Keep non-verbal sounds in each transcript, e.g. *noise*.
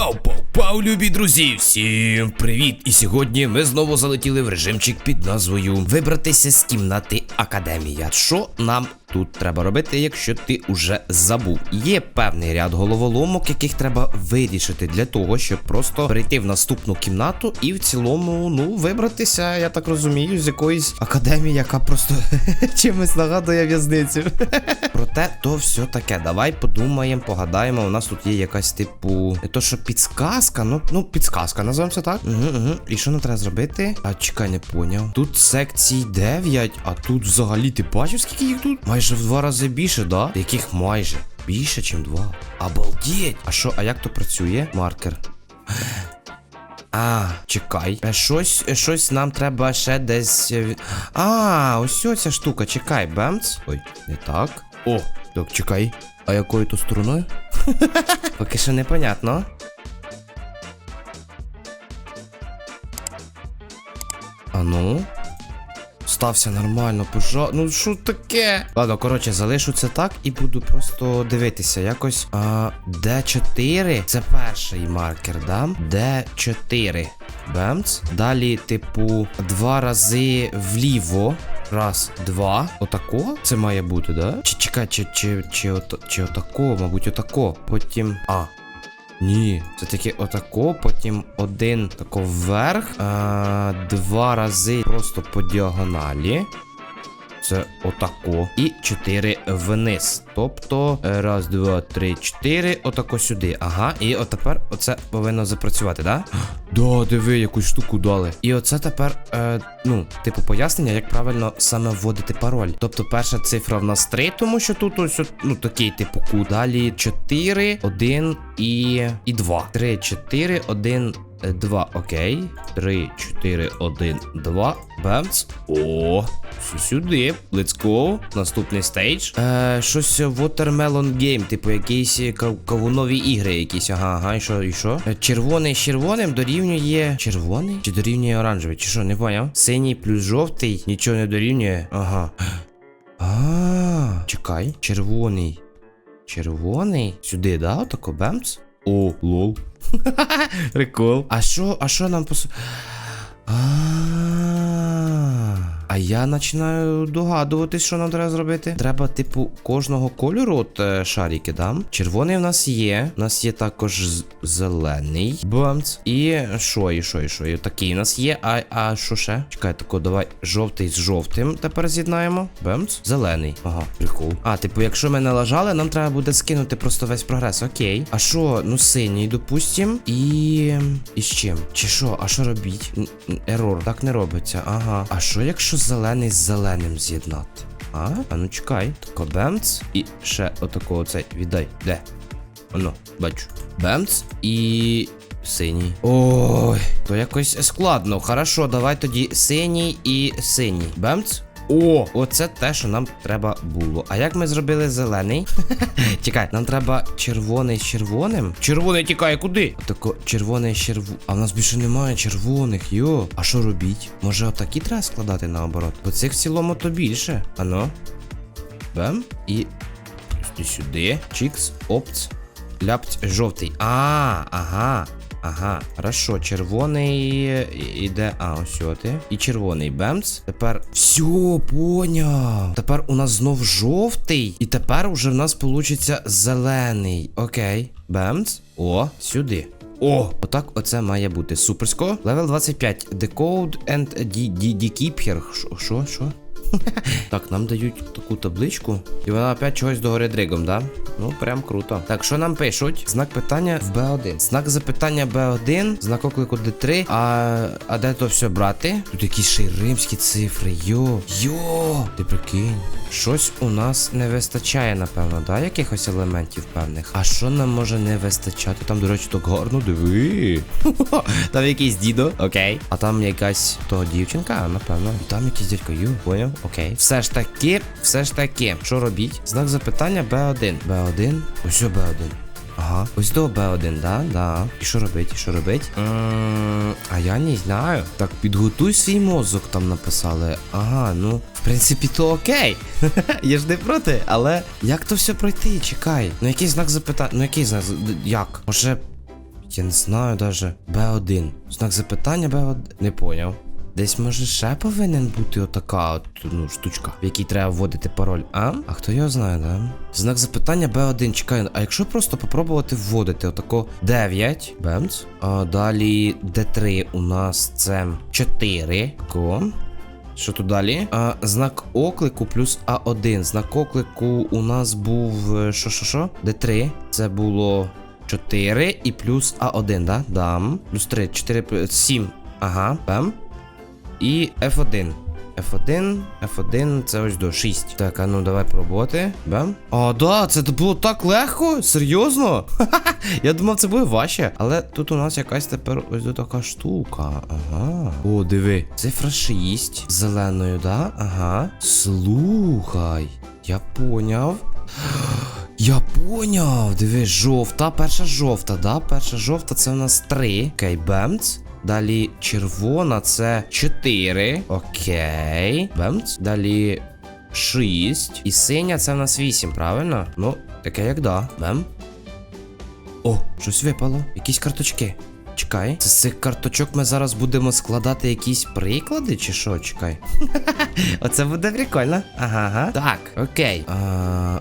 Пау-пау-пау, любі друзі! Всім привіт! І сьогодні ми знову залетіли в режимчик під назвою Вибратися з кімнати Академія. Що нам тут треба робити, якщо ти уже забув? Є певний ряд головоломок, яких треба вирішити для того, щоб просто перейти в наступну кімнату і в цілому, ну, вибратися, я так розумію, з якоїсь академії, яка просто *laughs* чимось нагадує в'язницю. *laughs* Проте то все таке. Давай подумаємо, погадаємо. У нас тут є якась типу. Не то, що підсказка, ну, ну, підсказка, називаємо це так. Угу, угу. І що нам треба зробити? А чекай, не поняв. Тут секцій 9, а тут взагалі ти бачив, скільки їх тут? Майже в два рази більше, да? Яких майже? Більше, ніж два. Обалдеть! А що, а як то працює? Маркер. А, чекай. Е, Щось, е, щось нам треба ще десь. е, А, ось ця штука, чекай, бемц. Ой, не так. О, так, чекай. А якою то стороною? *laughs* Поки що непонятно. А ну. Стався нормально, пожа. Ну що таке? Ладно, коротше, залишу це так і буду просто дивитися. Якось. А, D4. Це перший маркер, да? D4. Бемц. Далі, типу, два рази вліво. Раз, два. Отако? Це має бути, да? Чи чекай, чи, чи, чи, ото, чи отако, мабуть, отако. Потім. А, ні, це таки отако, потім один тако вверх, е, два рази просто по діагоналі. Це отако. І чотири вниз. Тобто, е, раз, два, три, чотири, отако сюди. Ага. І отепер оце повинно запрацювати, да? *gasps* Да, диви, якусь штуку дали. І оце тепер, е, ну, типу, пояснення, як правильно саме вводити пароль. Тобто, перша цифра в нас 3, тому що тут ось, ну, такий типу кут. Далі 4, 1 і, і 2. 3, 4, 1, 2, окей. 3, 4, 1, 2. Бемц. О, сюди. Let's go. Наступний стейдж. Е, щось Watermelon Game, типу якісь кавунові ігри якісь. Ага, ага, і що, і що? Е, Червоний з червоним дорівнює. Червоний? Чи дорівнює оранжевий? Чи що, не поняв? Синій плюс жовтий нічого не дорівнює. Ага. *gasps* А, чекай. Червоний. Червоний? Сюди, да? Отако бемц? О, лол. Прикол. А що, а що нам пос... А, а я починаю догадуватись, що нам треба зробити. Треба, типу, кожного кольору от е, шарики дам. Червоний в нас є. У нас є також зелений. Бамц. І що, і що, і що? І такий у нас є. А, а що ще? Чекай, тако, давай жовтий з жовтим тепер з'єднаємо. Бемц. Зелений. Ага, прикол. А, типу, якщо ми налажали, нам треба буде скинути просто весь прогрес. Окей. А що, ну синій, допустим. І. І з чим? Чи що? А що робіть? Ерор, так не робиться. Ага. А що, якщо зелений з зеленим з'єднати? А? А ну чекай. Тако бемц. І ще отако цей Віддай. Де? Оно, бачу. Бемц і. Синій. Ой, то якось складно. Хорошо, давай тоді синій і синій. Бемц. О, оце те, що нам треба було. А як ми зробили зелений? *laughs* Чекай, нам треба червоний з червоним. Червоний тікає куди? Тако червоний з червоним. А в нас більше немає червоних, йо. А що робіть? Може отакі треба складати наоборот? Бо цих в цілому то більше. Ано. Бем. І. Сюди. Чікс, опц. Ляпць жовтий. А, ага. Ага, хорошо, червоний іде. А, ось ти. І червоний бемц. Тепер. Все, поняв. Тепер у нас знов жовтий. І тепер уже в нас получиться зелений. Окей. Бемц. О, сюди. О, отак оце має бути. Суперсько. Левел 25. Decode and de- de- Dekeeper. Що? Що? *laughs* Так, нам дають таку табличку, і вона опять чогось догори дригом, да? Ну, прям круто. Так, що нам пишуть? Знак питання в Б1. Знак запитання Б1, знак оклику Д3. А, а де то все брати? Тут якісь ще й римські цифри. Йо. Йо. Ти прикинь. Щось у нас не вистачає, напевно, да? Якихось елементів певних. А що нам може не вистачати? Там, до речі, так гарно диви. *laughs* Там якийсь дідо, окей. А там якась того дівчинка, напевно. І там якийсь дядько Ю, поняв? Окей. Все ж таки, все ж таки. Що робіть? Знак запитання Б1. Б1. Ось Б1. Ага, ось до Б1, да? Да. І що робить? І Що робить? М, А я не знаю. Так, підготуй свій мозок, там написали. Ага, ну, в принципі, то окей. *laughs* Я ж не проти, але як то все пройти? Чекай. Ну який знак запитання? Ну який знак? Як? Може. Я не знаю даже. Б1. Знак запитання Б1. Не поняв. Десь може ще повинен бути отака от, ну, штучка, в якій треба вводити пароль, а? А хто його знає, да? Знак запитання Б1, чекай, а якщо просто попробувати вводити отако 9, бемц, а далі Д3 у нас це 4, ко. Що тут далі? А, знак оклику плюс А1. Знак оклику у нас був. е, Що, що, що? Д3. Це було 4 і плюс А1, да? Дам. Плюс 3, 4, 7. Ага, бам. І F1. F1, F1, це ось до 6. Так, а ну давай пробувати. Бам. А, да, це було так легко? Серйозно? Ха-ха, *laughs* Я думав, це буде важче. Але тут у нас якась тепер ось така штука. Ага. О, диви. Цифра 6. Зеленою, да? Ага. Слухай. Я поняв. *gasps* Я поняв. Диви, жовта, перша жовта, да? Перша жовта це у нас 3. Окей, бемц. Далі червона це 4. Окей. Бемц. Далі 6. І синя це в нас 8, правильно? Ну, таке як да. Бем. О, щось випало. Якісь карточки. Чекай. З цих карточок ми зараз будемо складати якісь приклади, чи що? Чекай. *laughs* Оце буде прикольно. Ага, ага. Так, окей. А,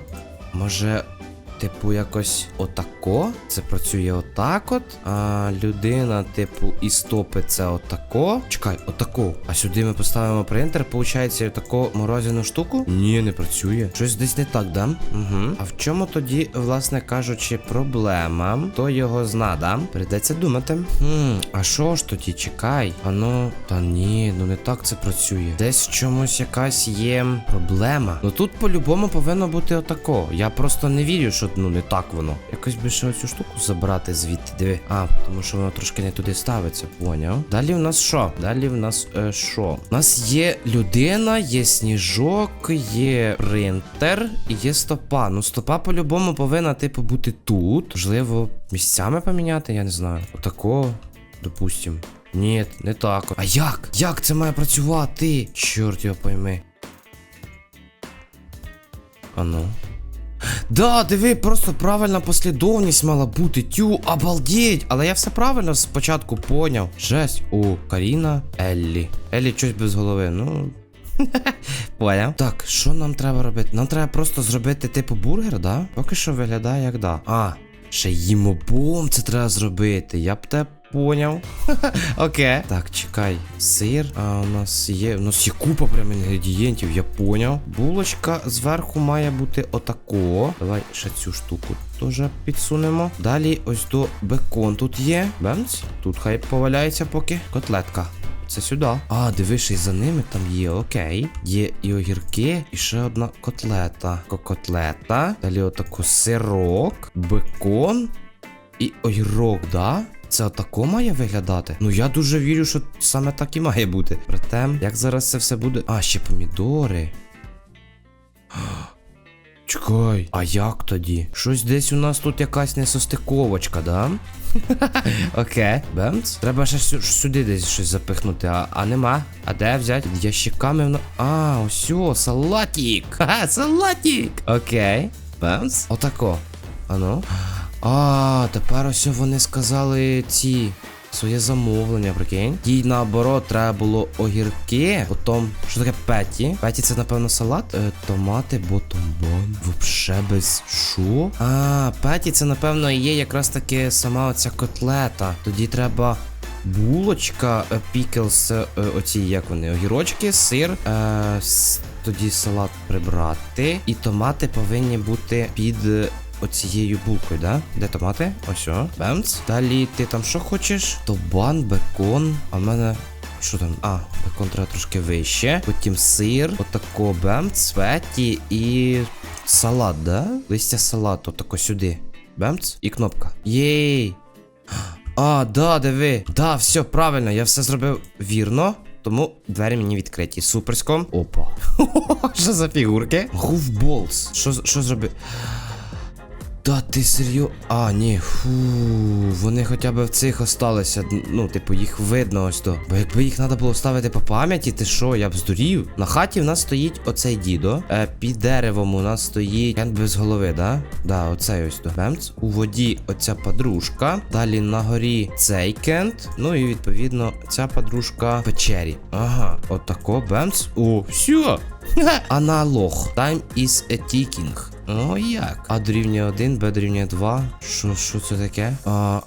може, типу, якось отако? Це працює отак от. А людина, типу, і стопи це отако. Чекай, отако. А сюди ми поставимо принтер, получається, отако морозяну штуку? Ні, не працює. Щось десь не так, да? Угу. А в чому тоді, власне кажучи, проблема? Хто його зна, да? Придеться думати. Хм, а що ж тоді? Чекай. А ну, та ні, ну не так це працює. Десь в чомусь якась є проблема. Ну тут по-любому повинно бути отако. Я просто не вірю, що ну не так воно. Якось би ще оцю штуку забрати звідти. Диви. А, тому що воно трошки не туди ставиться, поняв. Далі в нас що? Далі в нас е, що? У нас є людина, є сніжок, є принтер і є стопа. Ну, стопа по-любому повинна, типу, бути тут. Можливо, місцями поміняти, я не знаю. Отако, допустим. Ні, не так. А як? Як це має працювати? Чорт його пойми. А ну. Да, диви, просто правильна послідовність мала бути. Тю, обалдеть! Але я все правильно спочатку поняв. Жесть. О, Каріна, Еллі. Еллі щось без голови. Ну. *laughs* Поняв. Так, що нам треба робити? Нам треба просто зробити типу бургер, да? Поки що виглядає як да. А, ще їмобом це треба зробити. Я б те поняв. *laughs* Окей. Так, чекай. Сир. А у нас є. У нас є купа прям інгредієнтів, я поняв. Булочка зверху має бути отако. Давай ще цю штуку теж підсунемо. Далі ось до бекон тут є. Бемц. Тут хай поваляється поки. Котлетка. Це сюди. А, дивись, і за ними там є, окей. Є і огірки, і ще одна котлета. Ко- Котлета. Далі отако сирок, бекон і огірок, да? Це отако має виглядати? Ну я дуже вірю, що саме так і має бути. Проте, як зараз це все буде. А, ще помідори. *gasps* Чекай, а як тоді? Щось десь у нас тут якась несостиковочка, да? *laughs* Окей, бемц. Треба ще сюди десь щось запихнути, а, а нема. А де взяти? Ящиками вона. А, ось, о, салатик. *laughs* Ха, салатик. Окей. Бемц. Отако. Ану. А, тепер ось вони сказали ці. Своє замовлення, прикинь. Їй наоборот треба було огірки. Потім, що таке петі? Петі це, напевно, салат. Е, томати, ботомбон. Вообще без що? А, петі це, напевно, є якраз таки сама оця котлета. Тоді треба. Булочка, е, піклс, е, оці як вони, огірочки, сир, е, тоді салат прибрати. І томати повинні бути під е, оцією булкою, да? Де томати? Ось о. Бемц. Далі ти там що хочеш? Тобан, бекон. А в мене. Що там? А, бекон треба трошки вище. Потім сир, отако бемц, феті і салат, да? Листя салату, отако сюди. Бемц і кнопка. Єй! А, да, диви. Да, все правильно, я все зробив вірно. Тому двері мені відкриті. Суперсько. Опа. *laughs* Що за фігурки? Гуфболс. Що, що зробив? Та ти серйозно? А, ні, фу, вони хоча б в цих осталися. Ну, типу, їх видно ось то. Бо якби їх треба було ставити по пам'яті, ти що, я б здурів. На хаті в нас стоїть оцей дідо. Е, під деревом у нас стоїть кент без голови, да? Да, оцей ось то. Бемц. У воді оця подружка. Далі на горі цей кент. Ну і відповідно ця подружка в печері. Ага, отако, бемц. О, все. *laughs* Аналог. Time is a ticking. О, як? А дорівнює 1, Б дорівнює 2. Що, що це таке? А.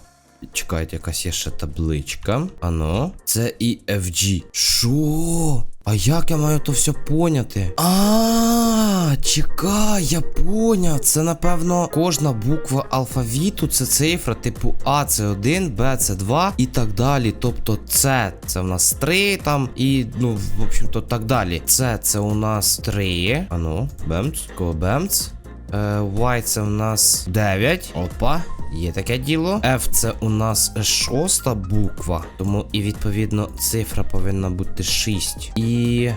Чекайте, якась є ще табличка. Ано. Це EFG. Що? А як я маю то все поняти? А, чекай, я поняв. Це напевно кожна буква алфавіту це цифра, типу А це 1, Б це 2 і так далі. Тобто С це в нас 3 там і, ну, в общем-то, так далі. С це у нас 3. Ану, бемц, кого бемц. Е, Y це у нас 9. Опа. Є таке діло. F це у нас шоста буква. Тому і відповідно цифра повинна бути 6. І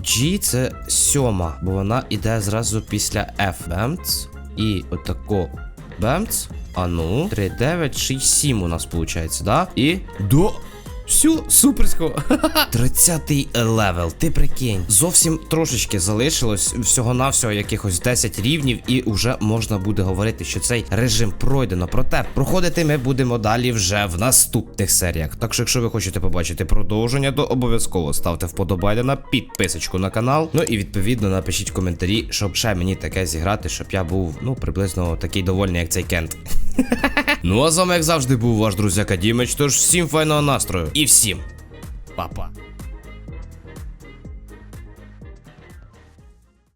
G це сьома, бо вона іде зразу після F. Бемц. І отако. Бемц. А ну. 3, 9, 6, 7 у нас виходить, да? І. До. Все, суперсько. 30 левел, ти прикинь. Зовсім трошечки залишилось всього-навсього якихось 10 рівнів, і вже можна буде говорити, що цей режим пройдено. Проте проходити ми будемо далі вже в наступних серіях. Так що, якщо ви хочете побачити продовження, то обов'язково ставте вподобайки на підписочку на канал. Ну і відповідно напишіть коментарі, щоб ще мені таке зіграти, щоб я був ну приблизно такий довольний, як цей кент. *laughs* Ну а з вами, як завжди, був ваш друзяка Дімич. Тож всім файного настрою і всім па-па.